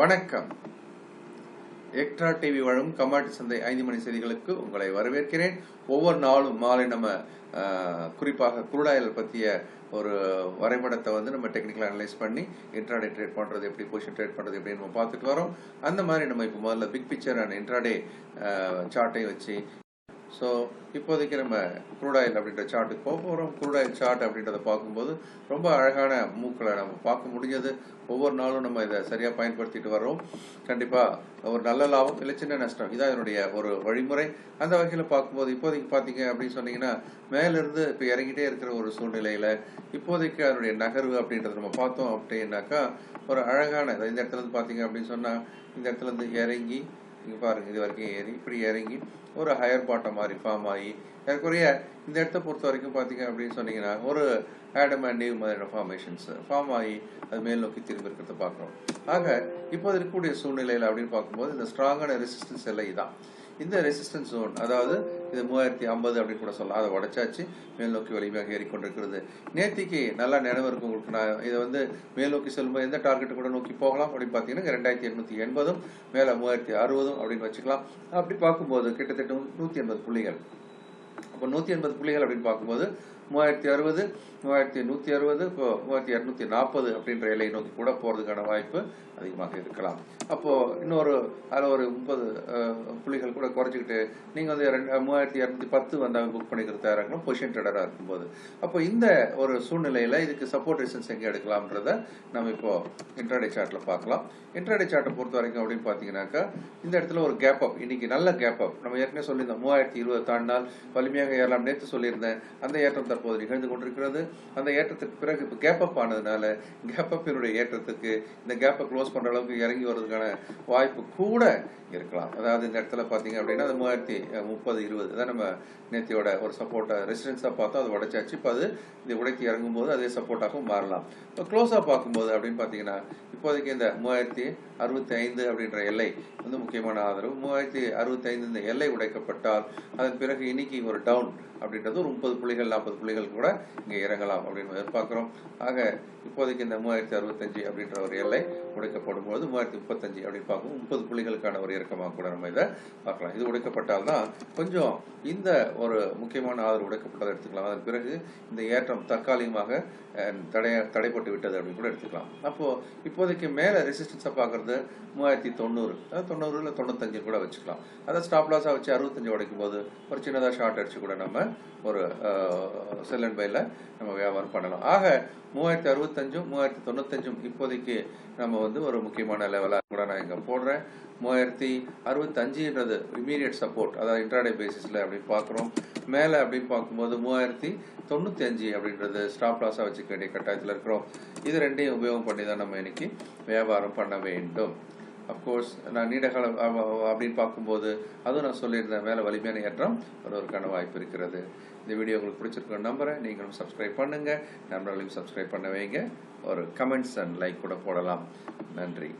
வணக்கம். Extra TV வழங்கும் commodity சந்தை ஐந்து மணி செய்திகளுக்கு உங்களை வரவேற்கிறேன். ஒவ்வொரு நாளும் மாலை நம்ம குறிப்பாக குருடாயல் பற்றிய ஒரு வரைபடத்தை வந்து நம்ம டெக்னிக்கலாக அனலைஸ் பண்ணி இன்ட்ராடே ட்ரேட் பண்ணுறது எப்படி பொசிஷன் ட்ரேட் பண்ணுறது எப்படி நம்ம பார்த்துட்டு வரோம். அந்த மாதிரி நம்ம இப்போ முதல்ல பிக் பிக்சர் அண்ட் இன்ட்ராடே சார்ட்டையும் வச்சு ஸோ இப்போதைக்கு நம்ம குரூடாயில் அப்படின்ற சார்ட்டுக்கு போக போகிறோம் குரூடாயில் சார்ட் அப்படின்றத பார்க்கும்போது ரொம்ப அழகான மூக்களை நம்ம பார்க்க முடிஞ்சது. ஒவ்வொரு நாளும் நம்ம இதை சரியாக பயன்படுத்திட்டு வர்றோம். கண்டிப்பாக ஒரு நல்ல லாபம் இல்லை சின்ன நஷ்டம். இதான் என்னுடைய ஒரு வழிமுறை. அந்த வகையில் பார்க்கும்போது இப்போதைக்கு பார்த்தீங்க அப்படின்னு சொன்னீங்கன்னா மேலிருந்து இப்போ இறங்கிட்டே இருக்கிற ஒரு சூழ்நிலையில் இப்போதைக்கு அதனுடைய நகர்வு அப்படின்றத நம்ம பார்த்தோம் அப்படின்னாக்கா ஒரு அழகான இந்த இடத்துல இருந்து பார்த்தீங்க அப்படின்னு சொன்னால் இந்த இடத்துல இருந்து இறங்கி இங்கே பாருங்க இது வரைக்கும் ஏறி இப்படி இறங்கி ஒரு ஹையர் பாட்டம் மாதிரி ஃபார்ம் ஆகி ஏற்குறைய இந்த இடத்த பொறுத்த வரைக்கும் பார்த்தீங்க அப்படின்னு சொன்னீங்கன்னா ஒரு ஆடம் அண்ட் நீவ் மாதிரியான ஃபார்மேஷன்ஸ் ஃபார்ம் ஆகி அது மேல் நோக்கி திரும்பி இருக்கிறத பார்க்குறோம். ஆக இப்போது இருக்கக்கூடிய சூழ்நிலையில் அப்படின்னு பார்க்கும்போது இந்த ஸ்ட்ராங்கான ரெசிஸ்டன்ஸ் எல்லாம் தான் இந்த ரெசிஸ்டன்ஸ் ஜோன் அதாவது இது மூவாயிரத்தி ஐம்பது அப்படின்னு கூட சொல்லலாம். அதை உடச்சாச்சு மேல் நோக்கி வலிமையாக ஏறிக்கொண்டிருக்கிறது. நேத்திக்கு நல்லா நினைவு இருக்கும் உங்களுக்கு. நான் இதை வந்து மேல் நோக்கி செல்லும்போது எந்த டார்கெட் கூட நோக்கி போகலாம் அப்படின்னு பார்த்தீங்கன்னா ரெண்டாயிரத்தி எண்ணூற்றி எண்பதும் மேலே மூவாயிரத்தி அறுபதும் அப்படின்னு வச்சுக்கலாம். அப்படி பார்க்கும்போது கிட்டத்தட்ட நூற்றி எண்பது புள்ளிகள். இப்போ நூற்றி எண்பது புள்ளிகள் அப்படின்னு பார்க்கும்போது மூவாயிரத்தி அறுபது மூவாயிரத்தி நூற்றி அறுபது இப்போ மூவாயிரத்தி இரநூத்தி நாற்பது அப்படின்ற எல்லை நோக்கி கூட போகிறதுக்கான வாய்ப்பு அதிகமாக இருக்கலாம். அப்போது இன்னொரு அதில் ஒரு முப்பது புள்ளிகள் கூட குறைச்சிக்கிட்டு நீங்கள் வந்து ரெண்டு மூவாயிரத்தி இரநூத்தி பத்து வந்தாங்க புக் பண்ணிக்கிற தயாராக இருக்கணும் பொசிஷன் ட்ரேடராக இருக்கும்போது. அப்போ இந்த ஒரு சூழ்நிலையில் இதுக்கு சப்போர்ட் ரிசன்ஸ் எங்கே எடுக்கலாம்ன்றத நம்ம இப்போ இன்ட்ராடே சார்ட்டில் பார்க்கலாம். இன்ட்ராடே சார்ட்டை பொறுத்த வரைக்கும் அப்படின்னு பார்த்தீங்கன்னாக்கா இந்த இடத்துல ஒரு கேப் அப் இன்னைக்கு நல்ல கேப் அப் நம்ம ஏற்கனவே சொல்லியிருந்தோம் மூவாயிரத்தி இருபது தாண்டினால் வலிமையாக ஏறலாம் நேற்று சொல்லியிருந்தேன். அந்த ஏற்றம் தற்போது நிகழ்ந்து கொண்டிருக்கிறது. அந்த ஏற்றத்துக்கு பிறகு இப்போ கேப் அப் ஆனதுனால கேப் அப்பினுடைய ஏற்றத்துக்கு இந்த கேப்பை க்ளோஸ் பண்ணுற அளவுக்கு இறங்கி வர்றதுக்கான வாய்ப்பு கூட இருக்கலாம். அதாவது இந்த இடத்துல பார்த்தீங்க அப்படின்னா அது மூவாயிரத்தி முப்பது இருபது. தான் நம்ம நேத்தியோட ஒரு சப்போர்ட்டை ரெசிடென்ஸாக பார்த்தோம் அது உடைச்சாச்சு. இப்போ அது இந்த உடைத்து இறங்கும்போது அதே சப்போர்ட்டாகவும் மாறலாம். இப்போ க்ளோஸாக பார்க்கும்போது அப்படின்னு பார்த்தீங்கன்னா இப்போதைக்கு இந்த மூவாயிரத்தி அறுபத்தி ஐந்து அப்படின்ற எல்லை வந்து முக்கியமான ஆதரவு. மூவாயிரத்தி அறுபத்தி ஐந்து இந்த எல்லை உடைக்கப்பட்டால் அதன் பிறகு இன்னைக்கு ஒரு டவுன் அப்படின்றது ஒரு முப்பது புள்ளிகள் நாற்பது புள்ளிகள் கூட இங்கே இறங்கலாம் அப்படின்னு எதிர்பார்க்குறோம். ஆக இப்போதைக்கு இந்த மூவாயிரத்தி அறுபத்தஞ்சு அப்படின்ற ஒரு எல்லை உடைக்கப்படும் போது மூவாயிரத்தி முப்பத்தஞ்சு அப்படின்னு பார்க்கும் முப்பது புள்ளிகளுக்கான ஒரு இறக்கமாக கூட நம்ம இதை பார்க்கலாம். இது உடைக்கப்பட்டால் தான் கொஞ்சம் இந்த ஒரு முக்கியமான ஆதரவு உடைக்கப்பட்டதை எடுத்துக்கலாம். அதன் பிறகு இந்த ஏற்றம் தற்காலிகமாக தடைய தடைப்பட்டு விட்டது அப்படின்னு கூட எடுத்துக்கலாம். அப்போது இப்போதைக்கு மேலே ரெசிஸ்டன்ஸை பார்க்கறது மூவாயிரத்தி தொண்ணூறு அதாவது தொண்ணூறு இல்லை தொண்ணூத்தஞ்சு கூட வச்சுக்கலாம். அதை ஸ்டாப் லாஸாக வச்சு அறுபத்தஞ்சு உடைக்கும் போது ஒரு சின்னதாக ஷார்ட் அடிச்சு கூட நம்ம ஒரு செல் அண்ட் பைல நம்ம வியாபாரம் பண்ணலாம். ஆக மூவாயிரத்தி அறுபத்தஞ்சும் மூவாயிரத்தி தொண்ணூத்தஞ்சும் இப்போதைக்கு நம்ம வந்து ஒரு முக்கியமான லெவலாக கூட நான் இங்கே போடுறேன். மூவாயிரத்தி அறுபத்தஞ்சுன்றது இமீடியட் சப்போர்ட் அதாவது இன்ட்ராடே பேசிஸில் அப்படின்னு பார்க்குறோம். மேலே அப்படின்னு பார்க்கும்போது மூவாயிரத்தி தொண்ணூற்றி அஞ்சு அப்படின்றது ஸ்டாப் லாஸாக வச்சுக்க வேண்டிய கட்டாயத்தில் இருக்கிறோம். இது ரெண்டையும் உபயோகம் பண்ணி தான் நம்ம இன்னைக்கு வியாபாரம் பண்ண வேண்டும். அஃப்கோர்ஸ் நான் நீண்ட காலம் அப்படின்னு பார்க்கும்போது அதுவும் நான் சொல்லியிருந்தேன் மேலே வலிமையான ஏற்றம் வருவதற்கான வாய்ப்பு இருக்கிறது. இந்த வீடியோ உங்களுக்கு பிடிச்சிருக்க நம்புறேன். நீங்களும் சப்ஸ்கிரைப் பண்ணுங்கள் நண்பர்களையும் சப்ஸ்கிரைப் பண்ண வைங்க. ஒரு கமெண்ட்ஸ் அண்ட் லைக் கூட போடலாம். நன்றி.